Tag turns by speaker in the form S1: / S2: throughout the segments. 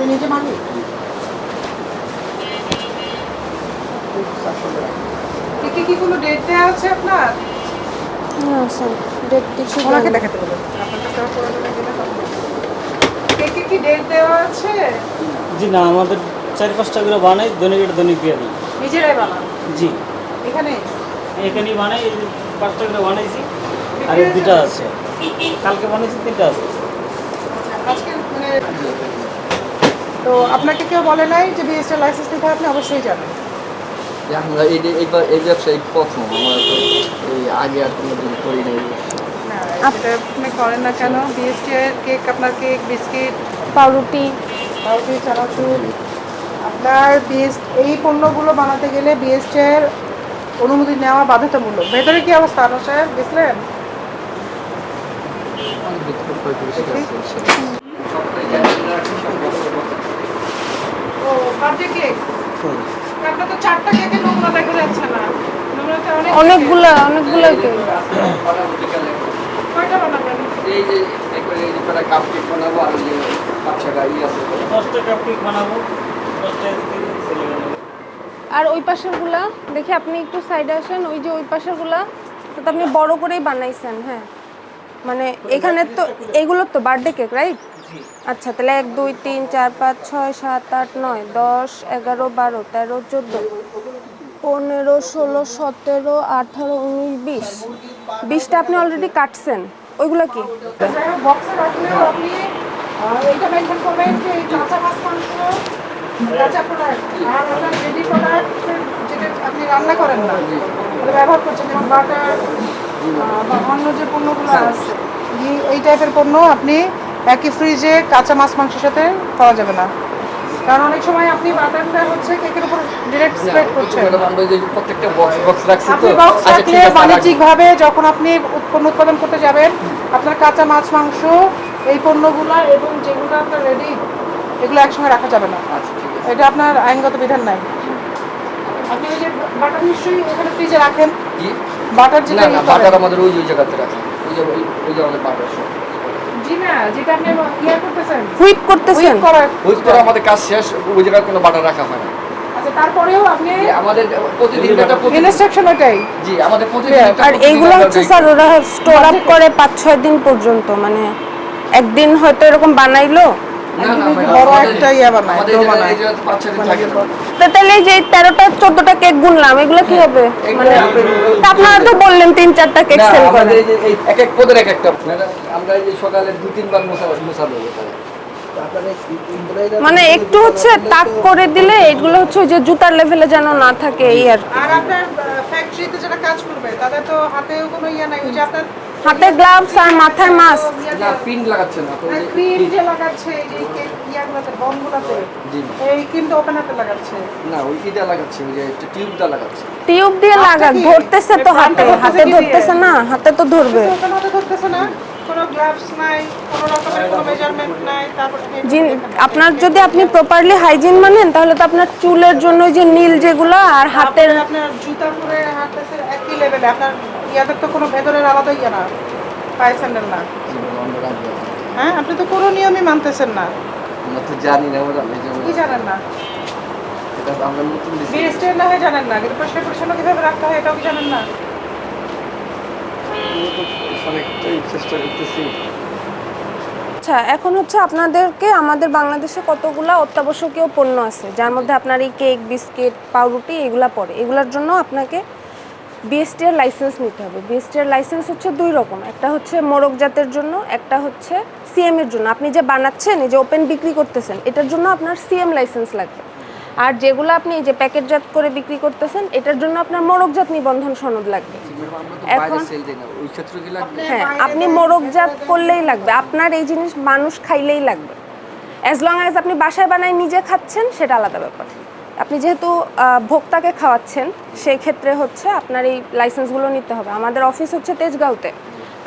S1: হাতে নিজে মারবি কি কোনো ডেট দেওয়া আছে আপনার না কি ডেট দেওয়া আছে
S2: জি না আমাদের চার পাঁচটা বানাই দৈনিক দৈনিক দিয়ে দিই
S1: নিজেরাই বানান জি এখানে
S2: এখানেই বানাই পাঁচটা করে বানাইছি আর দুটা আছে কালকে বানিয়েছি তিনটা আছে আচ্ছা, আজকে
S1: মানে- তো আপনাকে কেউ বলে নাই যে বিএসটি লাইসেন্স নিতে আপনি অবশ্যই যাবেন
S2: আমরা এই এই আগে আর
S1: আপনি করেন না কেন কেক আপনার কেক বিস্কিট পাউরুটি পাউরুটি আপনার বিএস এই পণ্যগুলো বানাতে গেলে এর অনুমতি নেওয়া বাধ্যতামূলক ভেতরে কি অবস্থা আনো স্যার বুঝলেন তো চারটা কেকে নোংরা দেখা যাচ্ছে না
S3: অনেকগুলা অনেকগুলা কেক
S1: কয়টা বানাবেন
S2: এই যে এই যে বানাবো আর
S4: যে আছে
S3: আর ওই পাশের গুলা দেখি আপনি একটু সাইডে আসেন ওই যে ওই পাশের গুলা তো আপনি বড় করেই বানাইছেন হ্যাঁ মানে এখানে তো এগুলো তো বার্থডে কেক রাইট আচ্ছা তাহলে এক দুই তিন চার পাঁচ ছয় সাত আট নয় দশ এগারো বারো তেরো চোদ্দো পনেরো ষোলো সতেরো আঠারো উনিশ বিশ বিশটা আপনি অলরেডি কাটছেন ওইগুলো কি
S1: অন্য যে পণ্যগুলো আছে এই টাইপের পণ্য আপনি একই ফ্রিজে কাঁচা মাছ মাংসের সাথে পাওয়া যাবে না কারণ অনেক সময় আপনি বাটারটা হচ্ছে কেকের উপর ডিরেক্ট স্প্রেড করছেন
S2: প্রত্যেকটা বক্স আচ্ছা,
S1: রাখলে বাণিজ্যিকভাবে যখন আপনি উৎপন্ন উৎপাদন করতে যাবেন আপনার কাঁচা মাছ মাংস এই পণ্যগুলো এবং যেগুলো আপনার রেডি এগুলো একসঙ্গে রাখা যাবে না আচ্ছা, এটা আপনার আইনগত বিধান নাই আপনি ওই যে বাটার নিশ্চয়ই ওখানে ফ্রিজে রাখেন বাটার যেটা
S2: বাটার আমাদের ওই ওই জায়গাতে রাখেন ওই যে ওই যে আমাদের বাটার
S1: হুইপ
S3: করতেছেন
S2: হুইপ করা আমাদের কাজ শেষ ওই জায়গায় কোনো বাটার রাখা হয় না
S1: আচ্ছা,
S3: করে দিন পর্যন্ত মানে একদিন হয়তো এরকম বানাইলো তাহলে যে তেরোটা চোদ্দটা কেক গুনলাম এগুলো কি হ্যাঁ, হবে মানে আপনারা তো চারটা কেক সেল করে
S2: এক এক পদের এক একটা মানে আমরা এই সকালে দুই তিনবার মোছা মোছা
S3: মানে একটু হচ্ছে তাক করে দিলে এগুলো হচ্ছে ওই যে জুতার লেভেলে যেন না থাকে এই আর
S1: আর আপনার ফ্যাক্টরিতে যারা কাজ করবে তাদের তো হাতে কোনো ইয়া নাই ওই যে আপনার
S3: হাতে গ্লাভস আর মাথায় মাস্ক
S2: না পিন লাগাচ্ছে না
S1: পিন যে লাগাচ্ছে এই যে ইয়াগুলোতে বমগুলোতে এই কিন্তু ওখানেতে লাগাচ্ছে
S2: না ওই এটা লাগাচ্ছে ওই যে টিউবটা লাগাচ্ছে
S3: টিউব দিয়ে আচ্ছা, লাগা ধরতেছে তো হাতে হাতে ধরতেছে না হাতে তো ধরবে
S1: ওপেন হাতে ধরতেছে না
S3: আপনার যদি আপনি প্রপারলি হাইজিন মানেন তাহলে তো আপনার চুলের জন্য যে নীল যেগুলো আর হাতের
S1: আপনার জুতা পরে হাঁটতেছে একই লেভেলে আপনার ইয়াদের তো কোনো ভেতরের আলাদা ইয়ে না পায়ে স্যান্ডেল না হ্যাঁ আপনি তো কোনো নিয়মই মানতেছেন না জানি না কি হয় জানেন না কীভাবে রাখতে হয় এটাও কি জানেন না
S3: আচ্ছা এখন হচ্ছে আপনাদেরকে আমাদের বাংলাদেশে কতগুলো অত্যাবশ্যকীয় পণ্য আছে যার মধ্যে আপনার এই কেক বিস্কিট পাউরুটি এগুলা পড়ে এগুলার জন্য আপনাকে বিএসটিআর লাইসেন্স নিতে হবে বিএসটিআর লাইসেন্স হচ্ছে দুই রকম একটা হচ্ছে মোরগ জাতের জন্য একটা হচ্ছে সিএম এর জন্য আপনি যে বানাচ্ছেন এই যে ওপেন বিক্রি করতেছেন এটার জন্য আপনার সিএম লাইসেন্স লাগবে আর যেগুলো আপনি এই যে প্যাকেটজাত করে বিক্রি করতেছেন এটার জন্য আপনার মোরগজাত নিবন্ধন সনদ লাগবে
S2: আচ্ছা, এখন হ্যাঁ,
S3: হ্যাঁ আপনি মোরগজাত করলেই লাগবে আপনার এই জিনিস মানুষ খাইলেই লাগবে অ্যাজ লং অ্যাজ আপনি বাসায় বানায় নিজে খাচ্ছেন সেটা আলাদা ব্যাপার আপনি যেহেতু ভোক্তাকে খাওয়াচ্ছেন সেই ক্ষেত্রে হচ্ছে আপনার এই লাইসেন্সগুলো নিতে হবে আমাদের অফিস হচ্ছে তেজগাঁওতে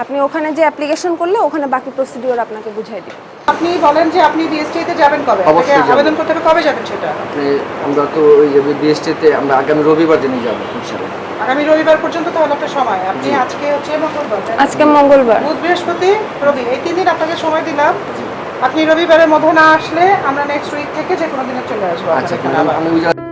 S3: আপনি ওখানে যে অ্যাপ্লিকেশন করলে ওখানে বাকি প্রসিডিওর আপনাকে বুঝাই দিবে
S1: আপনি বলেন যে আপনি বিএসটিতে যাবেন কবে আপনাকে আবেদন করতে হবে কবে যাবেন সেটা
S2: আপনি আমরা তো ওই যে বিএসটিতে আমরা আগামী রবিবার দিনই যাবো ইনশাআল্লাহ
S1: আগামী রবিবার পর্যন্ত তো অনেকটা সময় আপনি আজকে হচ্ছে মঙ্গলবার
S3: আজকে মঙ্গলবার
S1: বুধ বৃহস্পতি রবি এই তিন দিন আপনাকে সময় দিলাম আপনি রবিবারের মধ্যে না আসলে আমরা নেক্সট উইক থেকে যে কোনো দিনে চলে আসবো
S2: আচ্ছা